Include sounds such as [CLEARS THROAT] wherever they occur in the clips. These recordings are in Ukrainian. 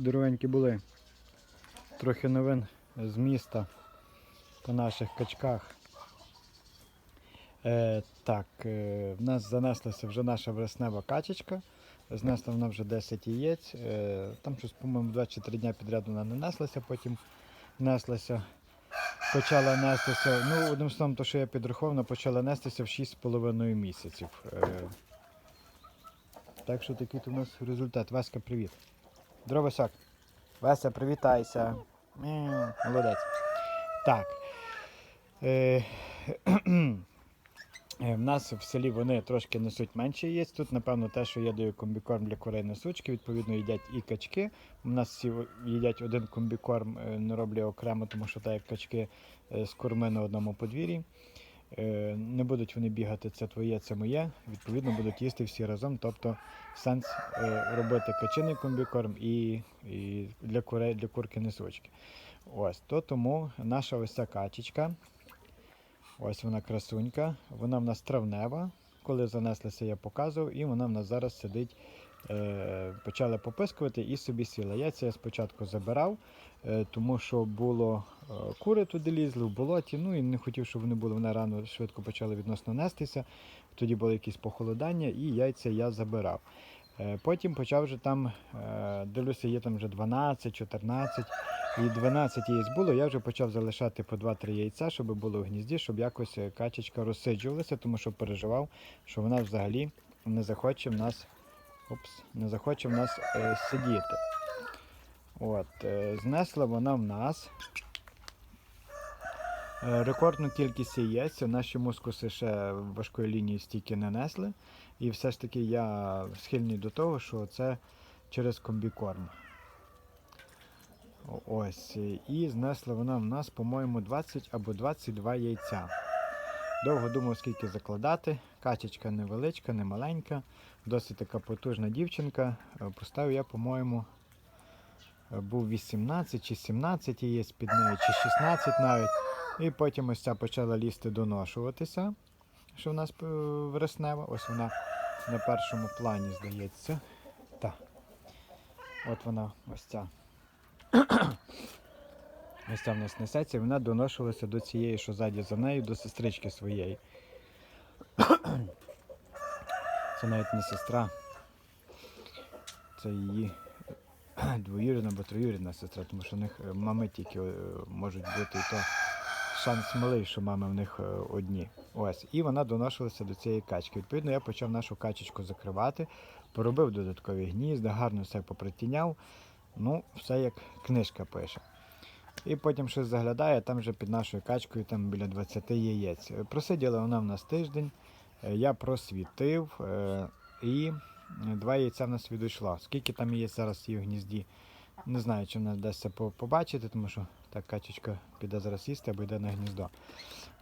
Дорогенькі були. Трохи новин з міста по наших качках. Е, так, е, в нас занеслася вже наша вереснева качечка. Знесла вона вже 10 яєць. Е, там щось, по-моєму, 2 чи 3 дня підряд вона не неслася, потім неслася. Почала нестися. Ну, одним словом, то, що я підрахував, вона почала нестися в 6,5 місяців. Е, так що такий у нас результат. Васька, привіт. Здорово, Васяк. Вася, привітайся. Молодець. Так. Е, [CLEARS THROAT] Е, В нас в селі вони трошки несуть менше яєць. Тут, напевно, те, що я даю комбікорм для курей несучки, відповідно, їдять і качки. У нас всі їдять один комбікорм, е, не роблю окремо, тому що так як качки з корми на одному подвір'ї. Е, Не будуть вони бігати, це твоє, це моє. Відповідно, будуть їсти всі разом. Тобто сенс е, робити качиний комбікорм і, і для курей, для курки несучки. Ось, то тому наша ось ця качечка. Ось вона красунька. Вона в нас травнева. Коли занеслася, я показував, і вона в нас зараз сидить. Е, почала попискувати і собі сіла. Я це спочатку забирав, е, тому що було е, кури туди лізли в болоті. Ну і не хотів, щоб вони були. Вони рано швидко почали відносно нестися. Тоді було якісь похолодання, і яйця я забирав. Потім почав вже там, дивлюся, є там вже 12, 14 і 12 яєць було. Я вже почав залишати по 2-3 яйця, щоб було в гнізді, щоб якось качечка розсиджувалася, тому що переживав, що вона взагалі не захоче в нас, опс, не захоче в нас е, сидіти. От, е, знесла вона в нас. е, Рекордну кількість яєць. Наші мускуси ще важкої лінії стільки не несли. І все ж таки я схильний до того, що це через комбікорм. Ось. І знесла вона в нас, по-моєму, 20 або 22 яйця. Довго думав, скільки закладати. Качечка невеличка, не маленька, досить така потужна дівчинка. Е, Поставив я, по-моєму, е, був 18 чи 17 яєць під нею, чи 16 навіть. І потім ось ця почала лізти доношуватися, що в нас е, вереснева. Ось вона на першому плані, здається. Так. От вона ось ця. Ось в нас несеться, і вона доношувалася до цієї, що ззаді за нею, до сестрички своєї. [CLEARS THROAT] Це навіть не сестра. Це її [CLEARS THROAT] двоюрідна або троюрідна сестра, тому що в них е, мами тільки е, можуть бути і то шанс малий, що мами в них е, одні. Ось. І вона доношилася до цієї качки. Відповідно, я почав нашу качечку закривати, поробив додаткові гнізда, гарно все попритіняв. Ну, все як книжка пише. І потім щось заглядає, там вже під нашою качкою там біля 20 яєць. Просиділа вона в нас тиждень, е, я просвітив е, і два яйця в нас відійшло. Скільки там є зараз її в гнізді, не знаю, чи в нас вдасться побачити, тому що так качечка піде зараз їсти або йде на гніздо.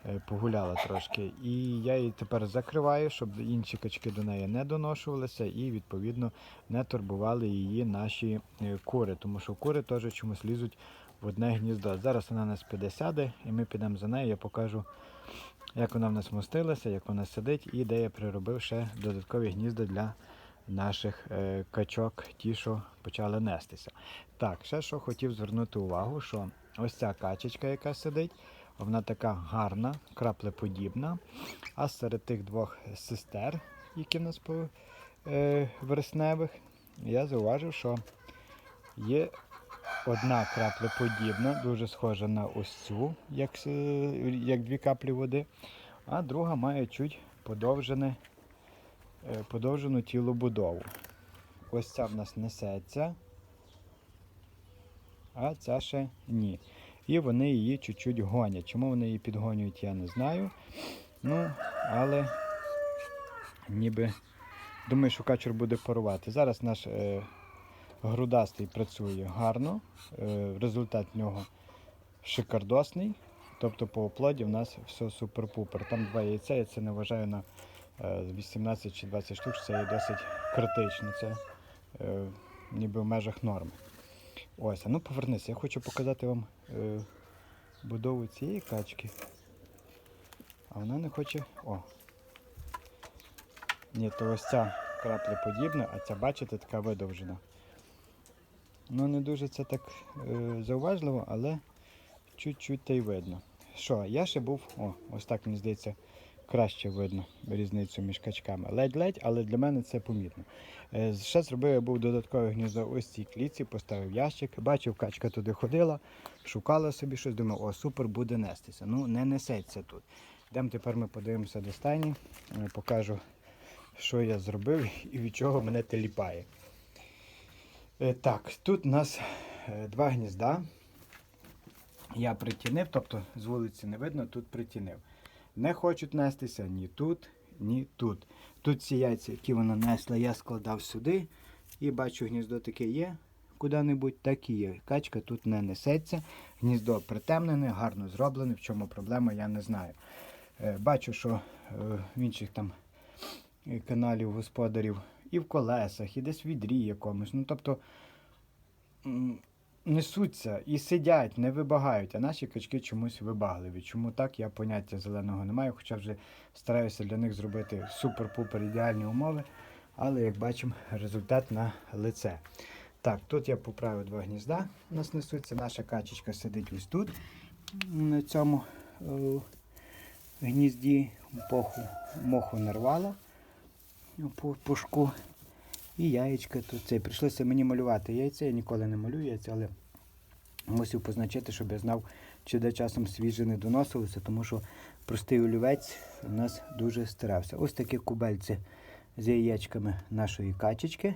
Е, Погуляла трошки. І я її тепер закриваю, щоб інші качки до неї не доношувалися і відповідно не турбували її наші е, кури, тому що кури теж чомусь лізуть в одне гніздо. Зараз вона нас піде і ми підемо за нею. Я покажу, як вона в нас мостилася, як вона сидить, і де я приробив ще додаткові гнізда для наших е, качок, ті, що почали нестися. Так, ще що хотів звернути увагу, що ось ця качечка, яка сидить, вона така гарна, краплеподібна. А серед тих двох сестер, які в нас по е, вересневих, я зауважив, що є одна краплеподібна, дуже схожа на ось цю, як, як дві каплі води, а друга має чуть подовжене, е, подовжену тілобудову. Ось ця в нас несеться, а ця ще ні. І вони її чуть-чуть гонять. Чому вони її підгонюють, я не знаю. Ну, але ніби думаю, що качур буде парувати. Зараз наш е, грудастий працює гарно. Е, результат в нього шикардосний. Тобто по оплоді в нас все супер-пупер. Там два яйця, я це не вважаю на е, 18 чи 20 штук, це є досить критично. Це е, ніби в межах норми. Ось, а ну повернися, я хочу показати вам е, будову цієї качки. А вона не хоче. О. Ні, то ось ця краплеподібна, а ця, бачите, така видовжена. Ну не дуже це так е, зауважливо, але чуть-чуть та й видно. Що, я ще був, о, ось так мені здається, краще видно різницю між качками. Ледь-ледь, але для мене це помітно. Е, ще зробив я був додаткове гніздо ось цій клітці, поставив ящик. Бачив, качка туди ходила, шукала собі щось, думав, о, супер, буде нестися. Ну, не несеться тут. Йдемо тепер ми подивимося до стайні, е, покажу, що я зробив і від чого мене теліпає. Е, Так, тут у нас два гнізда. Я притінив, тобто з вулиці не видно, тут притінив. Не хочуть нестися ні тут, ні тут. Тут ці яйця, які вона несла, я складав сюди. І бачу, гніздо таке є куди-небудь, так і є. Качка тут не несеться. Гніздо притемнене, гарно зроблене. В чому проблема, я не знаю. Е, Бачу, що е, в інших там е, каналів господарів і в колесах, і десь в відрі якомусь. Ну, тобто несуться і сидять, не вибагають, а наші качки чомусь вибагливі. Чому так, я поняття зеленого не маю, хоча вже стараюся для них зробити супер-пупер ідеальні умови. Але, як бачимо, результат на лице. Так, тут я поправив два гнізда. У нас несуться. Наша качечка сидить ось тут, на цьому е, гнізді поху, моху нарвала по пушку. І яєчка тут це. Прийшлося мені малювати яйця. Я ніколи не малюю яйця, але мусив позначити, щоб я знав, чи де часом свіже не доносилося, тому що простий олівець у нас дуже старався. Ось такі кубельці з яєчками нашої качечки.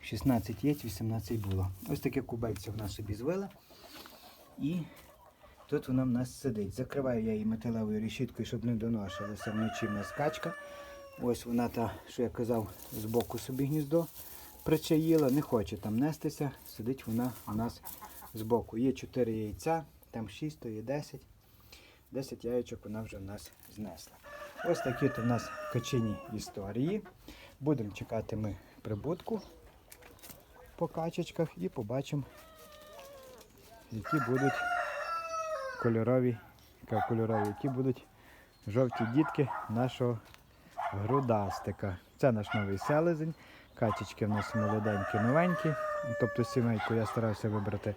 16 яєць, 18 було. Ось таке кубельце вона собі звела. І тут вона в нас сидить. Закриваю я її металевою решіткою, щоб не доношилася вночі в нас качка. Ось вона та, що я казав, з боку собі гніздо причаїла, не хоче там нестися. Сидить вона у нас з боку. Є 4 яйця, там 6, то є 10. 10 яєчок вона вже в нас знесла. Ось такі то в нас качині історії. Будемо чекати ми прибутку по качечках і побачимо, які будуть кольорові, кольорові, які будуть жовті дітки нашого грудастика. Це наш новий селезень. Качечки в нас молоденькі, новенькі. Тобто сімейку я старався вибрати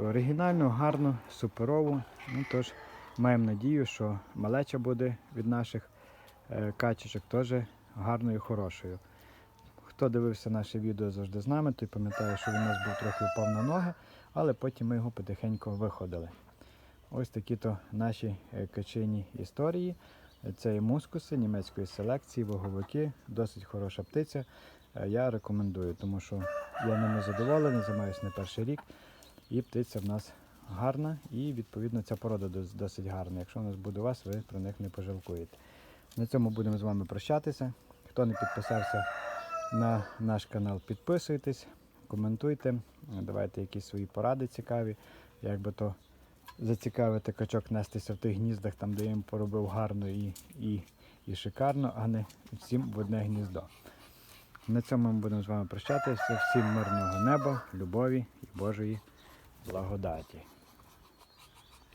оригінальну, гарну, суперову. Ну, тож маємо надію, що малеча буде від наших е, качечок теж гарною, хорошою. Хто дивився наше відео завжди з нами, той пам'ятає, що він у нас був трохи впав на ноги, але потім ми його потихеньку виходили. Ось такі то наші е, качині історії. Це і мускуси німецької селекції, ваговики, досить хороша птиця. Е, Я рекомендую, тому що я ними задоволений, займаюся не перший рік. І птиця в нас гарна, і відповідно ця порода досить гарна. Якщо у нас буде у вас, ви про них не пожалкуєте. На цьому будемо з вами прощатися. Хто не підписався на наш канал, підписуйтесь, коментуйте, давайте якісь свої поради цікаві, як би то зацікавити качок нестися в тих гніздах, там, де я їм поробив гарно і, і, і шикарно, а не всім в одне гніздо. На цьому ми будемо з вами прощатися. Всім мирного неба, любові і Божої благодаті.